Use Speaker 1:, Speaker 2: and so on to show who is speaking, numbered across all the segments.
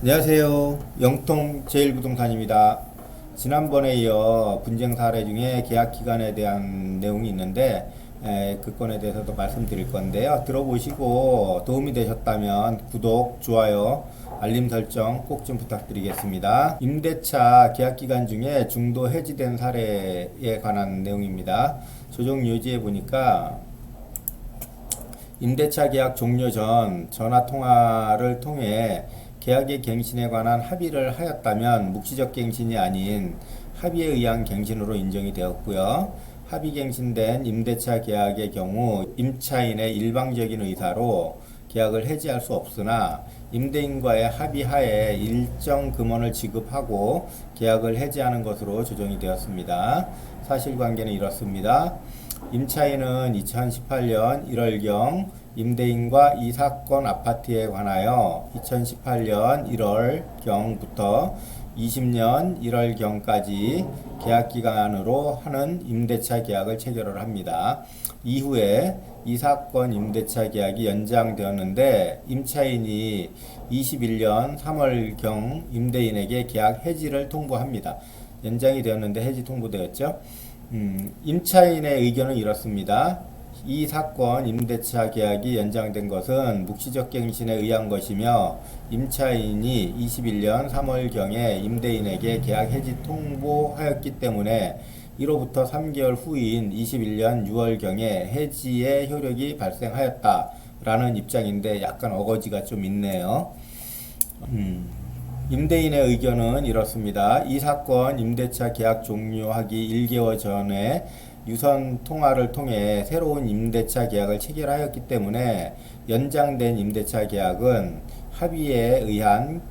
Speaker 1: 안녕하세요. 영통 제일부동산입니다. 지난번에 이어 분쟁 사례 중에 계약 기간에 대한 내용이 있는데 에, 그 건에 대해서도 말씀드릴 건데요. 들어보시고 도움이 되셨다면 구독, 좋아요, 알림 설정 꼭 좀 부탁드리겠습니다. 임대차 계약 기간 중에 중도 해지된 사례에 관한 내용입니다. 조정 요지에 보니까 임대차 계약 종료 전 전화 통화를 통해 계약의 갱신에 관한 합의를 하였다면 묵시적 갱신이 아닌 합의에 의한 갱신으로 인정이 되었고요. 합의 갱신된 임대차 계약의 경우 임차인의 일방적인 의사로 계약을 해지할 수 없으나 임대인과의 합의하에 일정 금원을 지급하고 계약을 해지하는 것으로 조정이 되었습니다. 사실관계는 이렇습니다. 임차인은 2018년 1월경 임대인과 이 사건 아파트에 관하여 2018년 1월경부터 20년 1월경까지 계약 기간으로 하는 임대차 계약을 체결을 합니다. 이후에 이 사건 임대차 계약이 연장되었는데 임차인이 21년 3월경 임대인에게 계약 해지를 통보합니다. 연장이 되었는데 해지 통보되었죠. 음, 임차인의 의견은 이렇습니다. 이 사건 임대차 계약이 연장된 것은 묵시적 갱신에 의한 것이며 임차인이 21년 3월경에 임대인에게 계약 해지 통보하였기 때문에 이로부터 3개월 후인 21년 6월경에 해지의 효력이 발생하였다 라는 입장인데 약간 어거지가 좀 있네요. 음, 임대인의 의견은 이렇습니다. 이 사건 임대차 계약 종료하기 1개월 전에 유선 통화를 통해 새로운 임대차 계약을 체결하였기 때문에 연장된 임대차 계약은 합의에 의한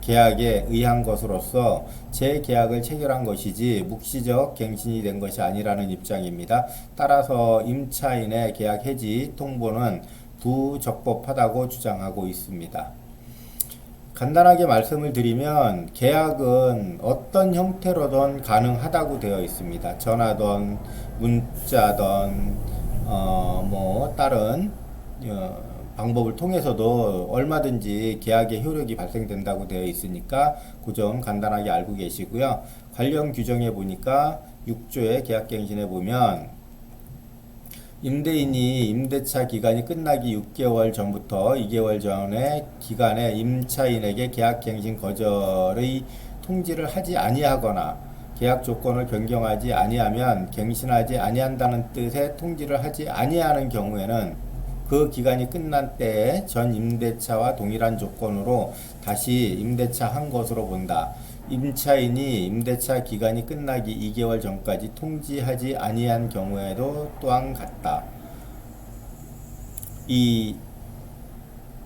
Speaker 1: 계약에 의한 것으로서 재계약을 체결한 것이지 묵시적 갱신이 된 것이 아니라는 입장입니다. 따라서 임차인의 계약 해지 통보는 부적법하다고 주장하고 있습니다. 간단하게 말씀을 드리면 계약은 어떤 형태로든 가능하다고 되어 있습니다. 전화든 문자든 어 뭐 다른 어, 방법을 통해서도 얼마든지 계약의 효력이 발생된다고 되어 있으니까 그 점 간단하게 알고 계시고요. 관련 규정에 보니까 6조의 계약갱신에 보면 임대인이 임대차 기간이 끝나기 6개월 전부터 2개월 전의 기간에 임차인에게 계약갱신 거절의 통지를 하지 아니하거나 계약 조건을 변경하지 아니하면 갱신하지 아니한다는 뜻의 통지를 하지 아니하는 경우에는 그 기간이 끝난 때에 전 임대차와 동일한 조건으로 다시 임대차 한 것으로 본다. 임차인이 임대차 기간이 끝나기 2개월 전까지 통지하지 아니한 경우에도 또한 같다. 이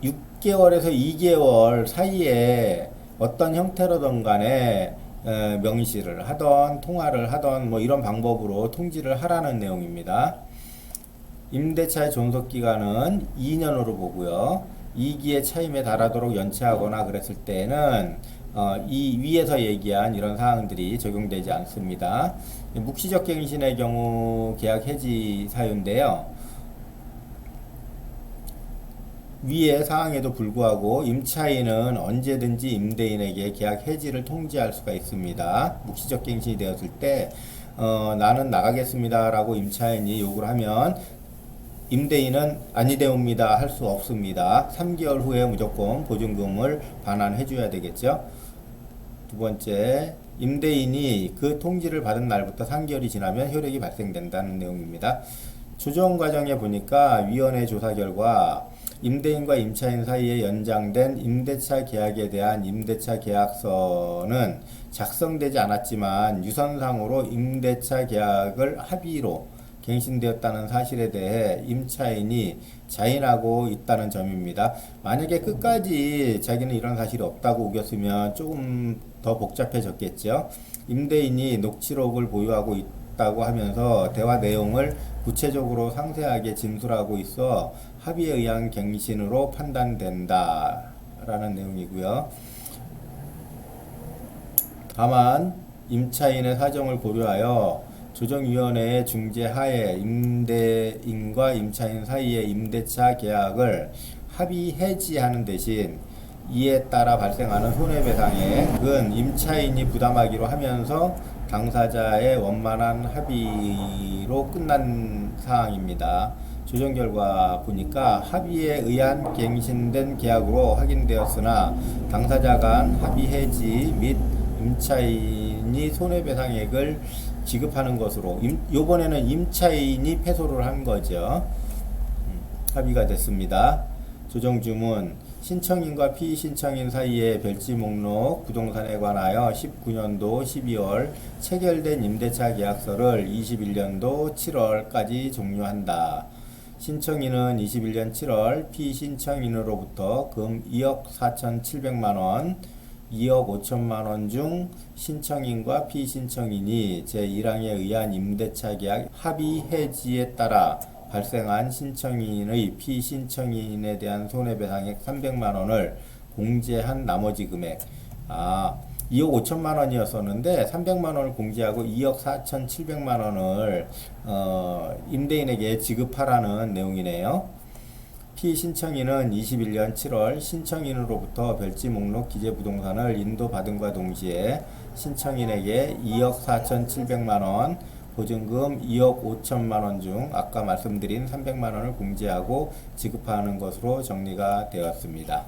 Speaker 1: 6개월에서 2개월 사이에 어떤 형태로든 간에 에, 명시를 하던 통화를 하던 뭐 이런 방법으로 통지를 하라는 내용입니다. 임대차의 존속 기간은 2년으로 보고요. 2기의 차임에 달하도록 연체하거나 그랬을 때는 어, 이 위에서 얘기한 이런 사항들이 적용되지 않습니다. 묵시적 갱신의 경우 계약 해지 사유인데요. 위의 사항에도 불구하고 임차인은 언제든지 임대인에게 계약 해지를 통지할 수가 있습니다. 묵시적 갱신이 되었을 때 어, 나는 나가겠습니다라고 임차인이 요구를 하면 임대인은 아니되옵니다 할 수 없습니다. 3개월 후에 무조건 보증금을 반환해 줘야 되겠죠. 두 번째, 임대인이 그 통지를 받은 날부터 3개월이 지나면 효력이 발생된다는 내용입니다. 조정 과정에 보니까 위원회 조사 결과 임대인과 임차인 사이에 연장된 임대차 계약에 대한 임대차 계약서는 작성되지 않았지만 유선상으로 임대차 계약을 합의로 갱신되었다는 사실에 대해 임차인이 자인하고 있다는 점입니다. 만약에 끝까지 자기는 이런 사실이 없다고 우겼으면 조금 더 복잡해졌겠죠. 임대인이 녹취록을 보유하고 있다고 하면서 대화 내용을 구체적으로 상세하게 진술하고 있어 합의에 의한 갱신으로 판단된다라는 내용이고요. 다만 임차인의 사정을 고려하여 조정위원회의 중재 하에 임대인과 임차인 사이의 임대차 계약을 합의 해지하는 대신 이에 따라 발생하는 손해배상액은 임차인이 부담하기로 하면서 당사자의 원만한 합의로 끝난 사항입니다. 조정 결과 보니까 합의에 의한 갱신된 계약으로 확인되었으나 당사자 간 합의 해지 및 임차인이 손해배상액을 지급하는 것으로 임, 요번에는 임차인이 패소를 한 거죠. 음, 합의가 됐습니다. 조정 주문 신청인과 피신청인 사이의 별지 목록 부동산에 관하여 19년도 12월 체결된 임대차 계약서를 21년도 7월까지 종료한다. 신청인은 21년 7월 피신청인으로부터 금 2억 4,700만 원, 2억 5천만 원 중 신청인과 피신청인이 제1항에 의한 임대차 계약 합의 해지에 따라 발생한 신청인의 피신청인에 대한 손해배상액 300만 원을 공제한 나머지 금액 아 2억 5천만 원이었었는데 300만 원을 공제하고 2억 4,700만 원을 어, 임대인에게 지급하라는 내용이네요. 피신청인은 21년 7월 신청인으로부터 별지 목록 기재 부동산을 인도받음과 동시에 신청인에게 2억 4,700만 원, 보증금 2억 5천만 원 중 아까 말씀드린 300만 원을 공제하고 지급하는 것으로 정리가 되었습니다.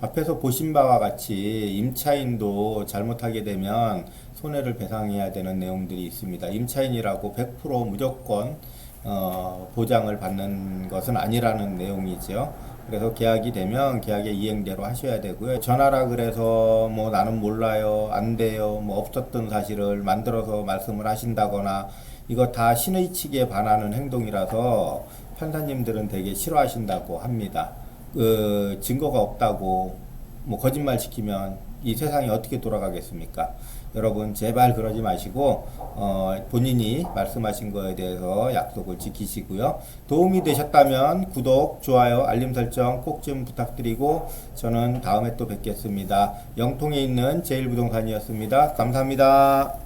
Speaker 1: 앞에서 보신 바와 같이 임차인도 잘못하게 되면 손해를 배상해야 되는 내용들이 있습니다. 임차인이라고 100% 무조건 어, 보장을 받는 것은 아니라는 내용이죠. 그래서 계약이 되면 계약의 이행대로 하셔야 되고요. 전화라 그래서 뭐 나는 몰라요, 안 돼요, 뭐 없었던 사실을 만들어서 말씀을 하신다거나 이거 다 신의 측에 반하는 행동이라서 판사님들은 되게 싫어하신다고 합니다. 그 증거가 없다고 뭐 거짓말 시키면 이 세상이 어떻게 돌아가겠습니까? 여러분 제발 그러지 마시고 어, 본인이 말씀하신 거에 대해서 약속을 지키시고요. 도움이 되셨다면 구독, 좋아요, 알림 설정 꼭 좀 부탁드리고 저는 다음에 또 뵙겠습니다. 영통에 있는 제일부동산이었습니다. 감사합니다.